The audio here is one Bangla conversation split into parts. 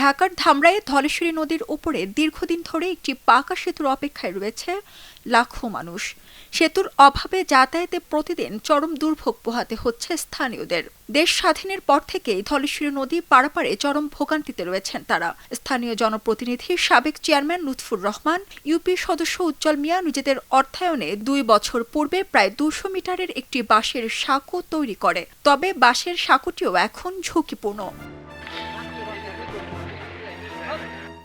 ঢাকার ধামরাইয়ে ধলেশ্বরী নদীর উপরে দীর্ঘদিন ধরে একটি পাকা সেতুর অপেক্ষায় রয়েছে লাখো মানুষ। সেতুর অভাবে যাতায়াতে প্রতিদিন চরম দুর্ভোগ পোহাতে হচ্ছে স্থানীয়দের। দেশ স্বাধীনের পর থেকেই ধলেশ্বরী নদী পারাপারে চরম ভোগান্তিতে রয়েছেন তারা। স্থানীয় জনপ্রতিনিধি সাবেক চেয়ারম্যান লুৎফুর রহমান, ইউপি সদস্য উজ্জ্বল মিয়া নিজেদের অর্থায়নে দুই বছর পূর্বে প্রায় দুশো মিটারের একটি বাঁশের সাঁকো তৈরি করে। তবে বাঁশের সাঁকোটিও এখন ঝুঁকিপূর্ণ।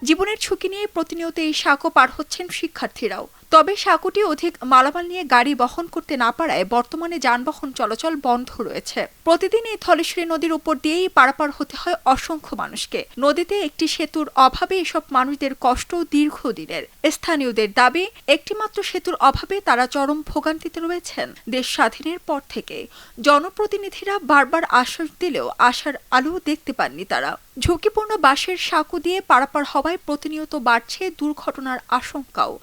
জীবনের ঝুঁকি নিয়ে প্রতিনিয়ত এই সাঁকো পার হচ্ছেন শিক্ষার্থীরাও। তবে সাঁকোটি অধিক মালামাল নিয়ে গাড়ি বহন করতে না পারায় বর্তমানে যানবাহন চলাচল বন্ধ রয়েছে। প্রতিদিন এই ধলেশ্বরী নদীর উপর দিয়েই পারাপার হতে হয় অসংখ্য মানুষকে। নদীতে একটি সেতুর অভাবে এসব মানুষদের কষ্ট দীর্ঘদিনের। স্থানীয়দের দাবি, একটিমাত্র সেতুর অভাবে তারা চরম ভোগান্তিতে রয়েছেন। দেশ স্বাধীনের পর থেকে জনপ্রতিনিধিরা বারবার আশ্বাস দিলেও আশার আলো দেখতে পাননি তারা। ঝুঁকিপূর্ণ বাঁশের সাঁকো দিয়ে পারাপার হওয়ায় প্রতিনিয়ত বাড়ছে দুর্ঘটনার আশঙ্কাও।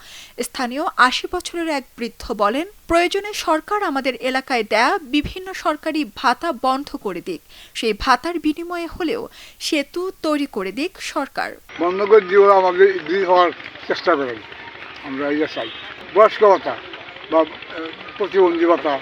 স্থানীয় আশি বছরের এক বৃদ্ধ বলেন, প্রয়োজনে সরকার আমাদের এলাকায় দেয়া বিভিন্ন সরকারি ভাতা বন্ধ করে দিক। সেই ভাতার বিনিময়ে হলেও সেতু তৈরি করে দিক সরকার। বন্ধ করে আমাদের হওয়ার চেষ্টা করেন আমরা, এই চাই। বয়স্ক ভাতা বা প্রতিবন্ধী ভাতা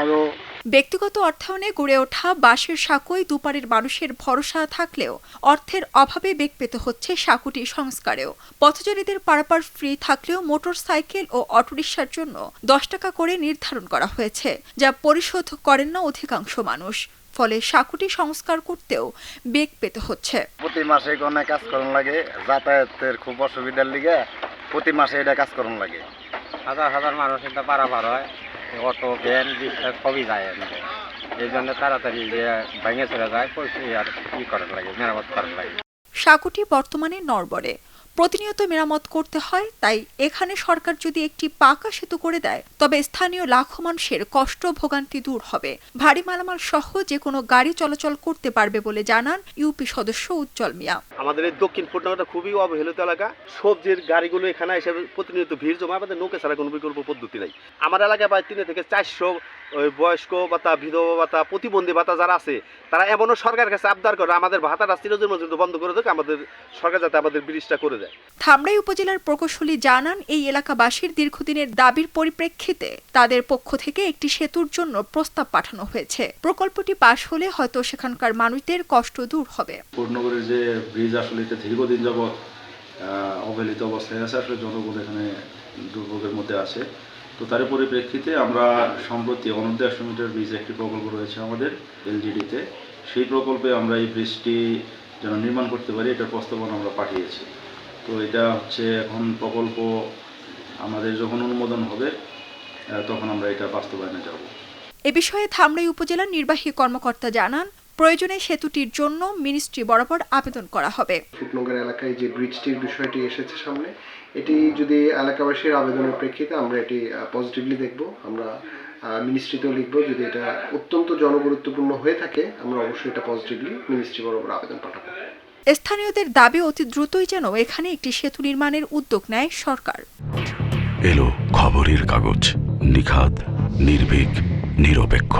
আরও ব্যক্তিগত অর্থায়নে গড়ে ওঠা বাঁশের সাঁকোয় দুপারের মানুষের ভরসা থাকলেও অর্থের অভাবে বেগ পেতে হচ্ছে সাঁকুটি সংস্কারেও। পথচারীদের পারাপার ফ্রি থাকলেও মোটর সাইকেল ও অটোরিকশার জন্য দশ টাকা করে নির্ধারণ করা হয়েছে যা পরিশোধ করেন না অধিকাংশ মানুষ। ফলে সাঁকুটি সংস্কার করতেও বেগ পেতে হচ্ছে। প্রতি মাসে কোনো কাজ করুন লাগে যাতায়াতের খুব অসুবিধার লিগে প্রতি মাসে এটা কাজ করুন লাগে। হাজার হাজার মানুষ এটা পারাপার হয়। অটো, ভ্যান, রিক্সা সবই যায়। এই জন্য তাড়াতাড়ি যে ভেঙে চলে যায় আর কি করার লাগে, মেরামত করার লাগে সাঁকুটি বর্তমানে নড়বড়ে প্রতিনিয়ত মেরামত করতে হয়, তাই এখানে সরকার যদি একটি পাকা সেতু করে দেয়, তবে স্থানীয় লাখো মানুষের কষ্ট ভোগান্তি দূর হবে। ভারী মালামাল সহ যে কোনো গাড়ি চলাচল করতে পারবে বলে জানান ইউপি সদস্য উজ্জ্বল মিয়া। আমাদের এই দক্ষিণ ফুটনাটা খুবই অবহেলিত এলাকা। সবজির গাড়িগুলো এখানে এসে প্রতিনিয়ত ভিড় জমা আমাদের নৌকা ছাড়া কোনো বিকল্প পদ্ধতি নাই। আমার এলাকায় প্রায় তিন থেকে চারশো ওই বয়স্ক ভাতা বিধবা ভাতা প্রতিবন্ধী ভাতা যারা আছে তারা এমনও সরকারের কাছে আবদার করে আমাদের ভাতাটা পর্যন্ত বন্ধ করে দেয় আমাদের সরকার যাতে আমাদের ব্রিজটা করে দেয়। ধামরাই উপজেলার প্রকৌশলী জানান এই এলাকাবাসীর দীর্ঘদিনের দাবির পরিপ্রেক্ষিতে তাদের পক্ষ থেকে একটি সেতুর জন্য প্রস্তাব পাঠানো হয়েছে। প্রকল্পটি পাশ হলে হয়তো সেখানকার মানুষদের কষ্ট দূর হবে। কোটনগরের যে ব্রিজ আসলে এটা দীর্ঘদিন যাবৎ অবহেলিত অবস্থায় আছে আসলে জনগণ এখানে দুর্ভোগের মধ্যে আছে। তো তার পরিপ্রেক্ষিতে আমরা সম্প্রতি অনূর্ধ্ব একশো মিটার ব্রিজ একটি প্রকল্প রয়েছে আমাদের এলজিডিতে। সেই প্রকল্পে আমরা এই ব্রিজটি যেন নির্মাণ করতে পারি, এটার প্রস্তাবনা আমরা পাঠিয়েছি। তো এটা হচ্ছে এখন প্রকল্প আমাদের যখন অনুমোদন হবে তখন আমরা এটা বাস্তবায়নে যাব। এ বিষয়ে ধামরাই উপজেলার নির্বাহী কর্মকর্তা জানান প্রয়োজনে সেতুটির জন্য মিনিস্ট্রি বরাবর আবেদন করা হবে। ফুটনগর এলাকায় যে ব্রিজটির বিষয়টি এসেছে সামনে এটি যদি এলাকাবাসীর আবেদনের প্রেক্ষিতে আমরা এটি পজিটিভলি দেখব আমরা মিনিস্ট্রিতেও লিখব যদি এটা অত্যন্ত জনগুরুত্বপূর্ণ হয়ে থাকে আমরা অবশ্যই এটা পজিটিভলি মিনিস্ট্রি বরাবর আবেদন পাঠাবো। স্থানীয়দের দাবি অতি দ্রুতই যেন এখানে একটি সেতু নির্মাণের উদ্যোগ নেয় সরকার। এলো খবরের কাগজ নিখাত নির্ভীক নিরপেক্ষ।